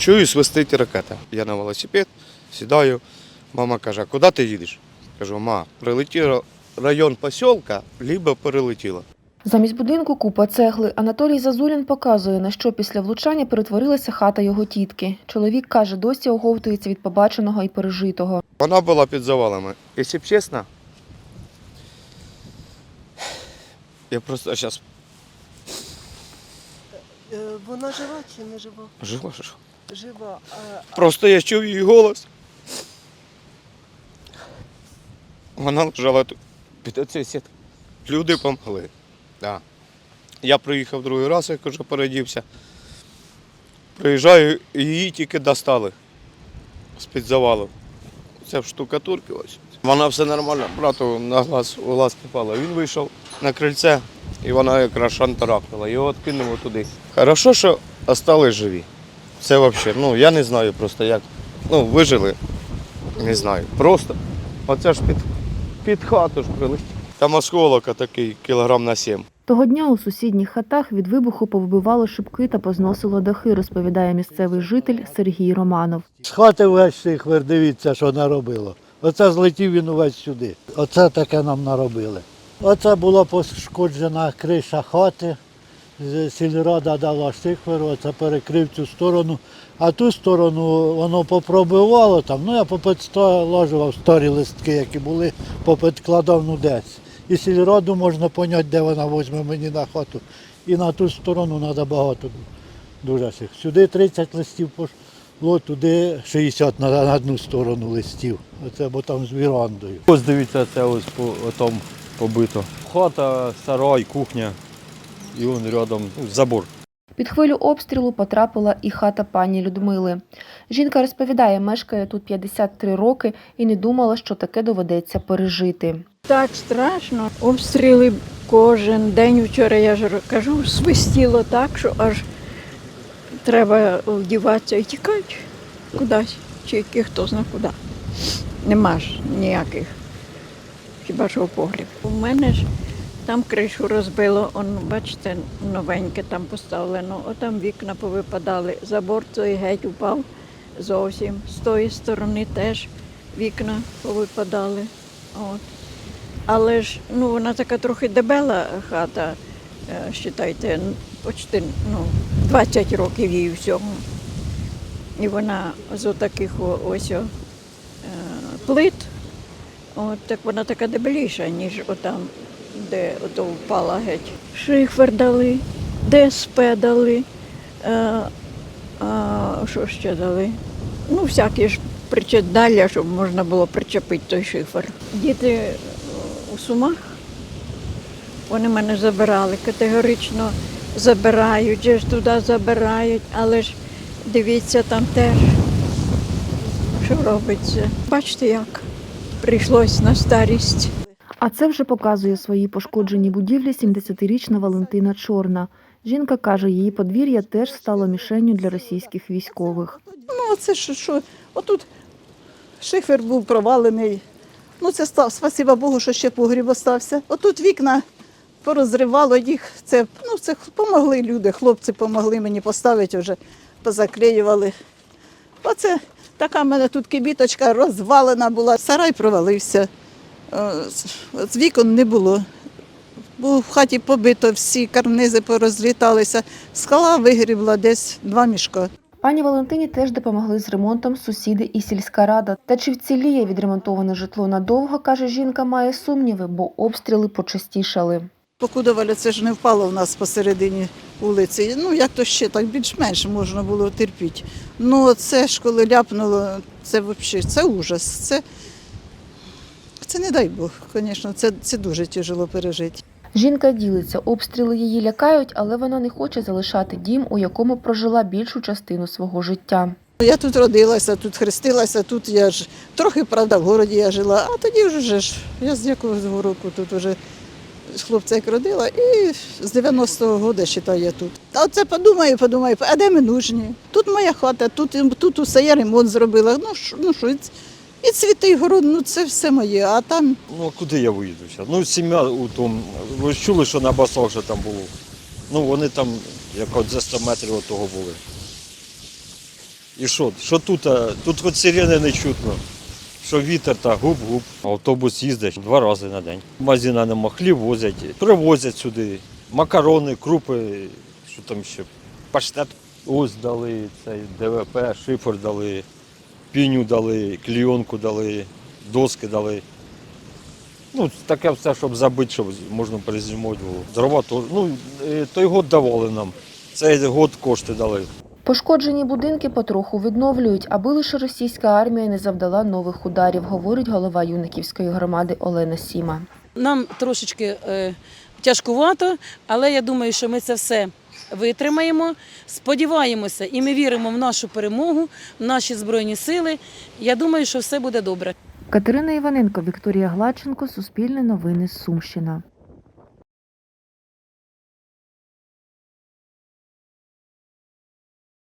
Чую, свистить ракета. Я на велосипед, сідаю. Мама каже, а куди ти їдеш? Кажу, ма, прилетів район посілка, либо перелетіла. Замість будинку купа цегли. Анатолій Зазулін показує, на що після влучання перетворилася хата його тітки. Чоловік каже, досі оговтується від побаченого і пережитого. Вона була під завалами. Якщо б чесно, я просто зараз Е, Вона жива чи не жива? жива. жива. Жива. Просто я чув її голос. Вона лежала тут під оцей сіт. Люди помогли. Да. Я приїхав другий раз, як вже передівся. Приїжджаю, і її тільки достали з-під завалу. Це в штукатурці ось. Вона все нормально, брату на глаз, у глаз попала. Він вийшов на крильце, і вона якраз шантарахнула. Його відкинуло туди. Хорошо, що остались живі. Це взагалі, ну я не знаю просто як. Ну, вижили. Не знаю. Просто. Оце ж під, під хату ж прилетів. Там осколок такий кілограм на сім. Того дня у сусідніх хатах від вибуху повбивало шибки та позносило дахи, розповідає місцевий житель Сергій Романов. З хати весь цих дивіться, що наробило. Оце злетів він увесь сюди. Оце таке нам наробили. Оце була пошкоджена криша хати. Сільрада дала шифер, оце перекрив цю сторону. А ту сторону воно попробивало там. Ну я попідложував старі листки, які були, попідкладав ну десь. І сільраду можна поняти, де вона візьме мені на хату. І на ту сторону треба багато дуже цих. Сюди 30 листів пошло, туди 60 на, на одну сторону листів. Оце бо там з вірандою. Ось дивіться, це ось по отам побито. Хата, сарай, кухня. І он рядом ну, забор. Під хвилю обстрілу потрапила і хата пані Людмили. Жінка розповідає, мешкає тут 53 роки і не думала, що таке доведеться пережити. Так страшно. Обстріли кожен день. Вчора я ж кажу, свистіло так, що аж треба вдіватися і тікати кудись. Чи які хто зна куди. Нема ж ніяких. Хіба що погріб. У мене ж там кришу розбило, он, бачите, новеньке там поставлено, отам вікна повипадали, забор той геть упав зовсім. З тої сторони теж вікна повипадали. От. Але ж ну, вона така трохи дебела хата, е, вважайте, почти ну, 20 років їй всього. І вона з отаких ось о, е, плит, от, так вона така дебеліша, ніж отам, де ото впала геть. Шифер дали, ДСП дали, е, а, що ще дали? Ну, всякі ж причепдалля, щоб можна було причепити той шифер. Діти е, у Сумах, вони мене забирали, категорично забирають, ж туди забирають, але ж дивіться там теж, що робиться. Бачите як? Прийшлось на старість. А це вже показує свої пошкоджені будівлі 70-річна Валентина Чорна. Жінка каже, її подвір'я теж стало мішенню для російських військових. Ну, це що, що, отут шифер був провалений. Ну, це став, спасіба Богу, що ще погріб остався. Отут вікна порозривало їх. Це, ну, це допомогли люди, хлопці допомогли мені поставити вже, позаклеювали. Оце така в мене тут кибіточка розвалена була. Сарай провалився. Е, з- вікон не було. Бо в хаті побито, всі карнизи порозліталися. Скала вигрібла десь два мішка. Пані Валентині теж допомогли з ремонтом сусіди і сільська рада. Та чи вціліє відремонтоване житло надовго, каже жінка, має сумніви, бо обстріли почастішали. Покудовали, це ж не впало в нас посередині вулиці. Ну, як то ще так більш-менш можна було терпіти. Ну, це ж коли ляпнуло, це взагалі це ужас. Це, це не дай Бог, звісно, це, це дуже тяжело пережити. Жінка ділиться, обстріли її лякають, але вона не хоче залишати дім, у якому прожила більшу частину свого життя. Я тут родилася, тут хрестилася, тут я ж трохи, правда, в городі я жила, а тоді вже ж, я з якого року тут вже хлопця як родила, і з 90-го року, вважаю, я тут. А оце подумаю, подумаю, а де ми нужні? Тут моя хата, тут, тут усе я ремонт зробила. Ну, що- ну і цвіти, і город, ну це все моє, а там Ну а куди я виїду? Ну, сім'я у тому. Ви ж чули, що на басах що там було. Ну, вони там, як от за 100 метрів від того були. І що? Що тут? Тут хоч сирени не чутно. Що вітер та губ-губ. Автобус їздить два рази на день. Магазина нема, хліб возять, привозять сюди. Макарони, крупи, що там ще, паштет. Ось дали, цей ДВП, шифер дали, піню дали, клійонку дали, доски дали. Ну, таке все, щоб забити, щоб можна перезимувати було. Дрова теж. Ну, е, той год давали нам. Цей год кошти дали. Пошкоджені будинки потроху відновлюють, аби лише російська армія не завдала нових ударів, говорить голова юниківської громади Олена Сіма. Нам трошечки е, тяжкувато, але я думаю, що ми це все витримаємо. Сподіваємося і ми віримо в нашу перемогу, в наші збройні сили. Я думаю, що все буде добре. Катерина Іваненко, Вікторія Гладченко, Суспільне новини, Сумщина.